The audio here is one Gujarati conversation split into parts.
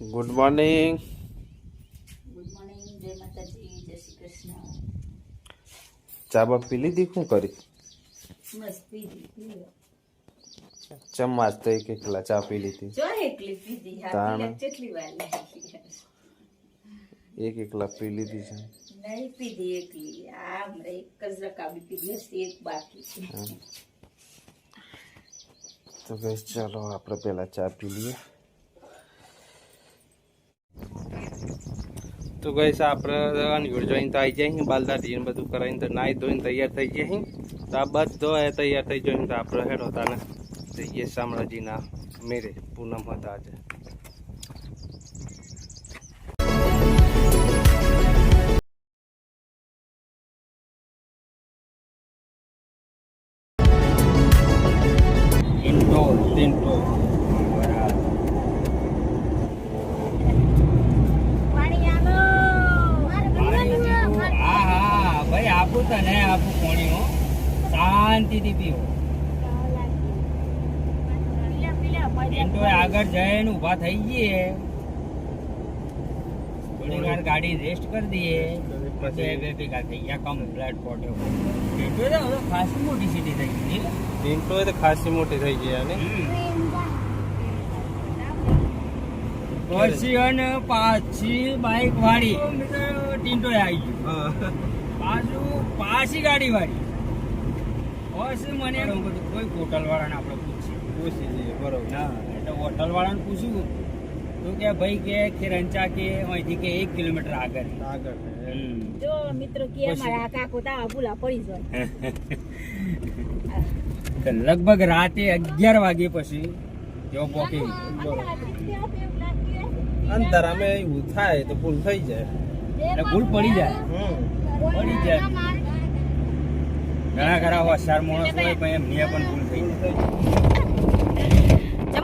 ગુડ મોર્નિંગ ચા બા પી લીધી? શું કરી? ચમ્માચ તો એક એકલા ચા પી લીધી? એક એકલા પી લીધી છે. નહીં પીધી એકલી. આ હમણાં એક જ રકાબી પીધી હશે એક બાકી છે. તો ગઈશ ચાલો આપણે પહેલા ચા પી લઈએ. તો ગઈ આપણે અનગુડ જોઈને તો આવી જાય બાલદાદી ને બધું કરાવીને તો નાહી ધોઈને તૈયાર થઈ જાય તો આ બધો એ તૈયાર થઈ જોઈને તો આપણે હેડો તાને જઈએ શામળાજીના મેરે પૂનમ હતા આજે. આગળ જઈને ઊભા થઈ જઈએ થોડી વાર ગાડી રેસ્ટ કરી દઈએ. પછી બે ભેગા થઈ ગયા કમ્પ્લેટ પોટ્યો ટિન્ટો તો હવે ખાસી મોટી સિટી થઈ ગઈ? એ તો ખાસી મોટી થઈ ગઈ અને પછી અને પાછી બાઈક વાળી. ટિન્ટો આવી ગયું પાછું પાછી ગાડી વાળી. પછી મને એમ કીધું કોઈ હોટલવાળાને આપણે પૂછીએ. પૂછી જઈએ બરોબર. હા એટલે હોટલવાળાને પૂછ્યું. તો કે ભાઈ કે ખીરંચા કે અહીંથી કે એક કિલોમીટર આગળ. આગળ હમ. જો મિત્રો કે અમારા કાકો તા ભૂલા પડી જાય. લગભગ રાતે અગિયાર વાગે પછી જો પોકી અંતર અમે એવું થાય તો ભૂલ થઈ જાય. એટલે ભૂલ પડી જાય. હમ. પડી જાય. ઘણા ખરા હોશિયાર માણસ હોય, પણ એમ એમને પણ ભૂલ થઈ જાય.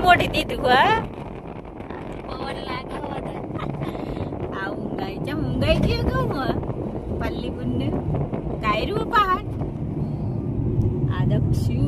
મોટી દીધું, હા પવન લાગે આ ઊંઘાઈ ચમ ઊંઘાઈ ગયો કહું. પલ્લી બુન કાયરું પહાડ. આ દક્ષુ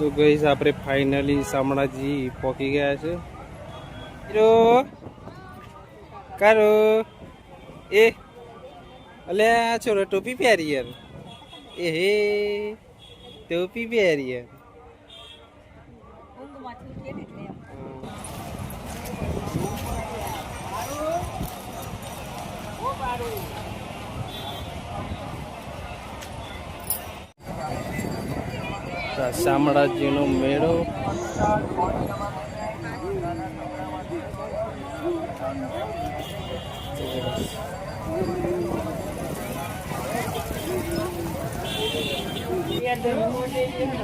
તો ગઈસ આપણે ફાઇનલી શામળાજી પહોંચી ગયા છે. હીરો, કારો. એ, અલે, આ છોરો ટોપી પહેરી યાર. એ હે, ટોપી પહેરી યાર. ઊંઘમાંથી ઉઠીએ ને એટલે એમ. તો આ શામળાજીનો મેળો.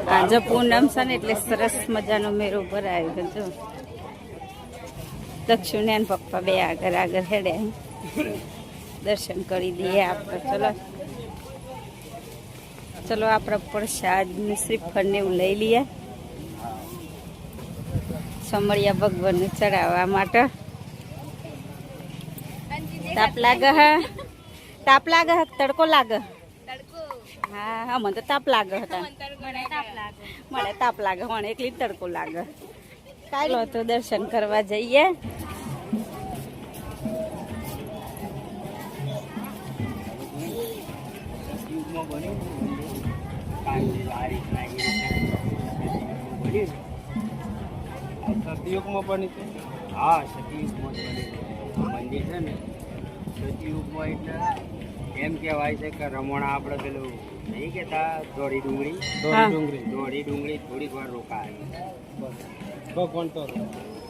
આજે પૂનમ છે ને એટલે સરસ મજાનો મેળો ભરાયો હતો દક્ષિણ પપ્પા બે આગળ આગળ હેડ્યા દર્શન કરી દઈએ આપણે. ચલો. ચલો આપણે પ્રસાદ ને શ્રીફળ ને એવું લઈ લઈએ. સમળિયા ભગવાનને ચડાવવા માટે. તાપ લાગે હે? તાપ લાગે હે? તડકો લાગે? હા હા મને તો તાપ લાગે હતા. મને તાપ લાગે. મને એકલી તડકો લાગે. ચાલો તો દર્શન કરવા જઈએ. સતયુગમાં પણ. હા સતયુગમાં પણ મંદિર છે ને. સતયુગમાં એટલે એમ કહેવાય છે કે રમણા આપણે પેલું નહીં કહેતા દોડી ડુંગળી? દોડી ડુંગળી. દોડી ડુંગળી થોડીક વાર રોકાય. ભગવાન તો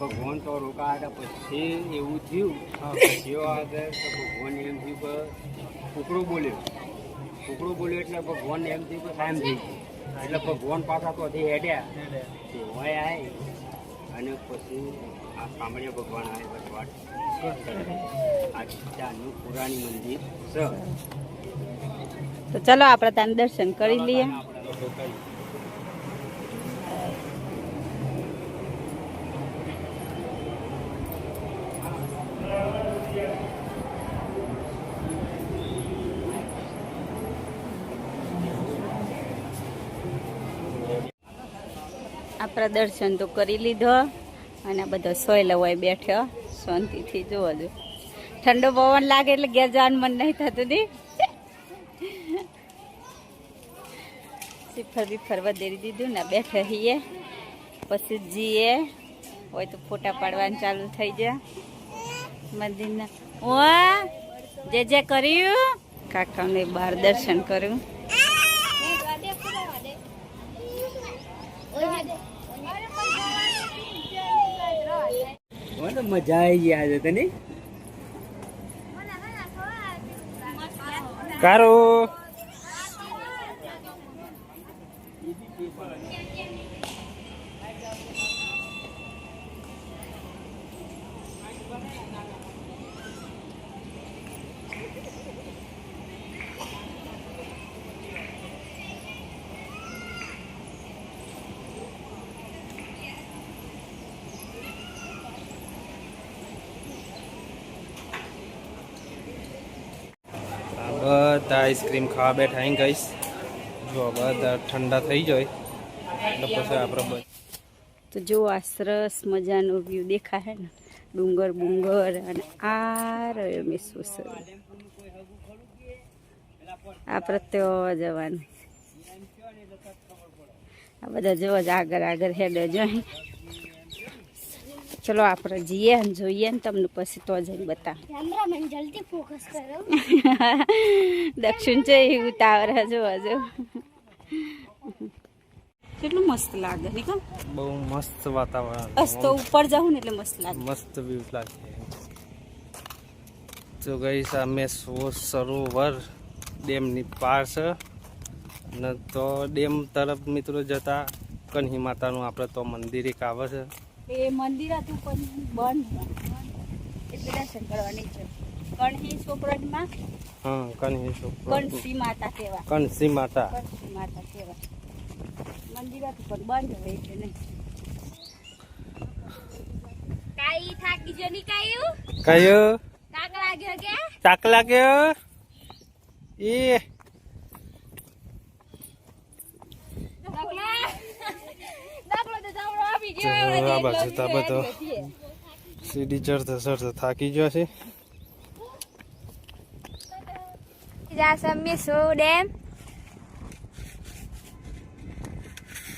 ભગવાન તો રોકાયા પછી એવું થયું. જેવો આગળ તો ભગવાન એમ થયું કે કુકડું બોલ્યો. કુકડો બોલ્યો એટલે ભગવાન એમ થયું કે ટાઈમ થઈ ગયો. એટલે ભગવાન પાછા તો હજી હેડ્યા. હોય આય. અને પછી આ સાંભળ્યા ભગવાન આવે ભગવાન આ ચાનું પુરાણી મંદિર. છે તો ચલો આપણે ત્યાં દર્શન કરી લઈએ. આપણે રોકાઈએ. દર્શન તો કરી લીધો અને બધો સોયલો હોય બેઠ્યો શાંતિથી જોવો જો. ઠંડો પવન લાગે એટલે ઘેર જવાનું મન નહીં થતું દી. સિફર ફરવા વધેરી દીધું ને બેઠે હીએ પછી જીએ. હોય તો ફોટા પાડવાનું ચાલુ થઈ જાય મંદિરના ઓ જે જે કર્યું. કાકાને બહાર દર્શન કર્યું. મને મજા આવી ગઈ આજે તને કારો આ બધા આઈસ્ક્રીમ ખાવા બેઠા અહીં ગઈશ જો બધા ઠંડા થઈ જાય. એટલે પછી આપણે તો જો આ સરસ મજાનો વ્યૂ દેખાય ને. ડુંગર બુંગર અને આ રહ્યો મેસો સર આ પ્રત્યો જવાનું. આ બધા જો જ આગળ આગળ હેડે જો. ચલો આપણે જઈએ ને જોઈએ ને તમને પછી તો જઈને બતા જલ્દી ફોકસ કરો. દક્ષિણ છે એવું ટાવર હજુ હજુ કેટલું મસ્ત લાગે નહીં બહુ મસ્ત વાતાવરણ. બસ તો ઉપર જાઉં ને એટલે મસ્ત લાગે. મસ્ત વ્યૂ લાગે. તો ગઈ સામે સો સરોવર ડેમની પાર છે. ને તો ડેમ તરફ મિત્રો જતા. કન્હી માતાનું આપણે તો મંદિર એક આવે છે. એ મંદિર હતું પણ બંધ એટલે દર્શન કરવાની છે. કણહી છોકરાજમાં હા કણસી માતા કેવા કણસી માતા કણસી માતા કહેવા મંદિર હતું પણ બંધ હોય છે નહીં કાઈ થાકી જો ની કાયું કયો તાક લાગ્યો કે? તાક લાગ્યો? એ દાખલો તો જાવડો આપી જો આ બાજુ તો બધો સીડી ચડતા ચડતા થાકી ગયો છે. Meso dam?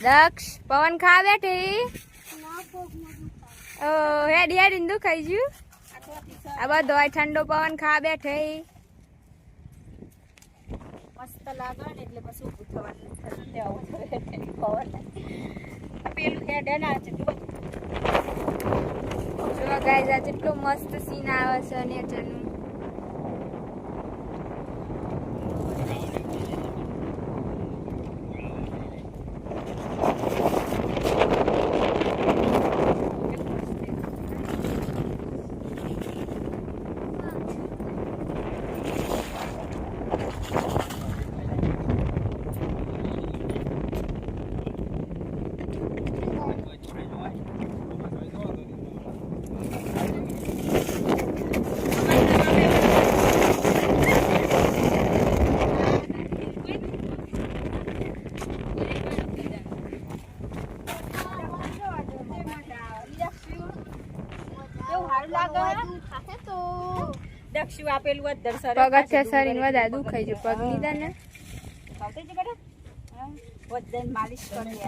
દક્ષ પવન ખા બેઠી? ઓ હેડી હેડી ને દુખાઈ ગયું? આ બધો ઠંડો પવન ખા બેઠી. મસ્ત લાગે ને એટલે પછી ઊભું થવાનું પવન પેલું ત્યાં ના છે જો ગાઈઝ આ કેટલો મસ્ત સીન આવે છે નેચરનું. દક્ષિણ આપેલું દર્શન પગથિયા શરીર વધારે દુખાય છે પગ લીધા ને? વજન માલિશ કરી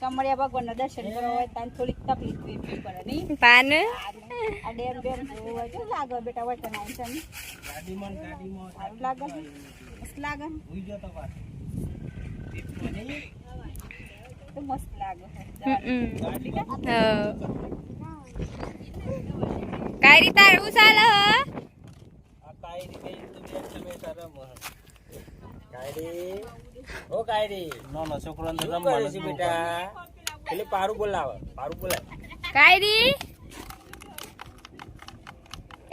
કમળિયા ભગવાનના દર્શન કરવા હોય ત્યાં થોડીક તકલીફ વેઠવી પડે નહીં પાન આ ડેમ ડેમ જોવું હોય તો લાગે બેટા હોય તને આમ છે ને? સારું લાગે મસ્ત લાગે છે? તો મસ્ત લાગે. ઠીક છે? હા ચાલે હ આ કાયરી કઈ તો બે છે બેટા રમ કાયરી. ઓ કાયરી. નાનો છોકરો અંદર રમવાનું છે બેટા? એટલે પારું બોલાવ પારું બોલાવ. કાયરી?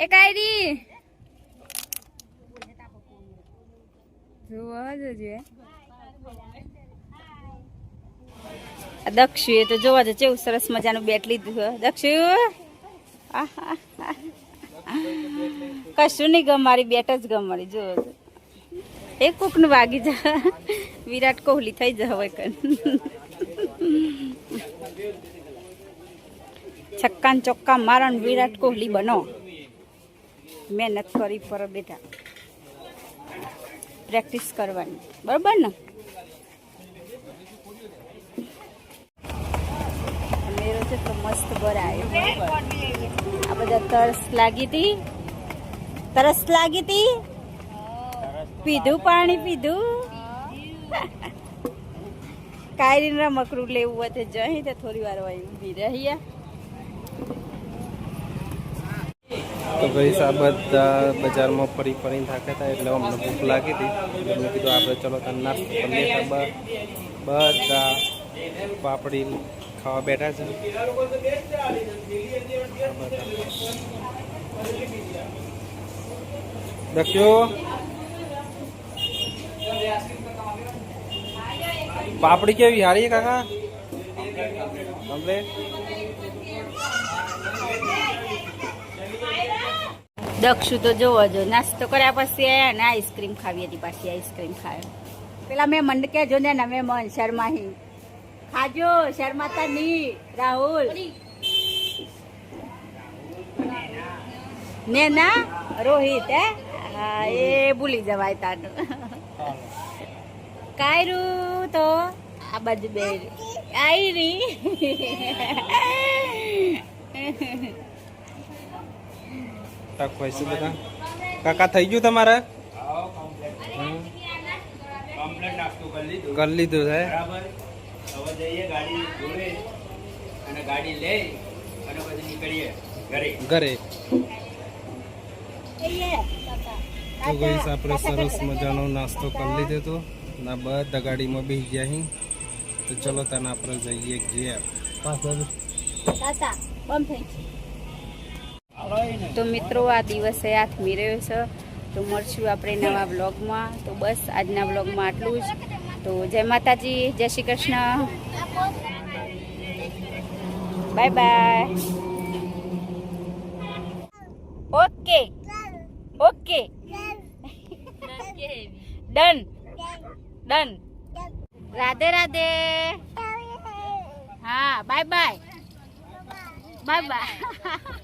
એ કાયરી? જોવા જજે આ દક્ષુ એ તો જોવા જો કેવું સરસ મજાનું બેટ લીધું દક્ષુ? કશું નહીં ગમારી બેટ જ ગમારી જો એ કોકનું વાગી જા. વિરાટ કોહલી થઈ જા હવે કન. છક્કા ચોક્કા મારણ વિરાટ કોહલી બનો. મહેનત કરી પર બેટા. પ્રેક્ટિસ કરવાની. બરોબર ને? મેરો છે તો મસ્ત ભરાય આ બધા તરસ લાગી હતી તરસ લાગી હતી પીધું, પાણી પીધું? કાયરી મકરું લેવું હોય તો જઈ તો થોડી વાર ઊભી રહ્યા તો ભાઈ આ બધા બજારમાં ફરી ફરીને થાક્યા હતા એટલે અમને ભૂખ લાગી હતી. એટલે કીધું આપણે ચલો તને નાસ્તો કરી લઈએ. તો બ- બધા પાપડી ખાવા બેઠા છે. દક્ષુ પાપડી કેવી? હારી કાકા? દક્ષુ તો જોવો જો, નાસ્તો કર્યા પછી આયા ને આઈસ્ક્રીમ ખાવી હતી પાછી, આઈસ્ક્રીમ ખાયો. પેલા મેં મન કે જો ને ને મેં મન શર્માહી. ખાજો, શર્માતા ની રાહુલ. ને ના, રોહિત હે, એ ભૂલી જવાય તાનું. કાયરું તો આ બાજુ બે આયરી ટક હોય છે બધા? કાકા થઈ ગયું તમારે. કરી લીધું કરી છે. બરાબર. હવે જઈએ ગાડી જોડે અને ગાડી લઈ અને પછી નીકળીએ ઘરે. ઘરે. તો ગઈશ આપણે સરસ મજાનો નાસ્તો કરી લીધો હતો ના બધા ગાડીમાં બેસી ગયા હી. તો ચલો તને આપણે જઈએ ઘેર. તો મિત્રો આ દિવસે આથમી રહ્યો છે. તો મળશું આપણે નવા બ્લોગમાં તો બસ આજના બ્લોગમાં આટલું જ. તો જય માતાજી જય Shri Krishna. Bye bye. Okay. Okay. Done done Radhe Radhe હા બાય બાય બાય બાય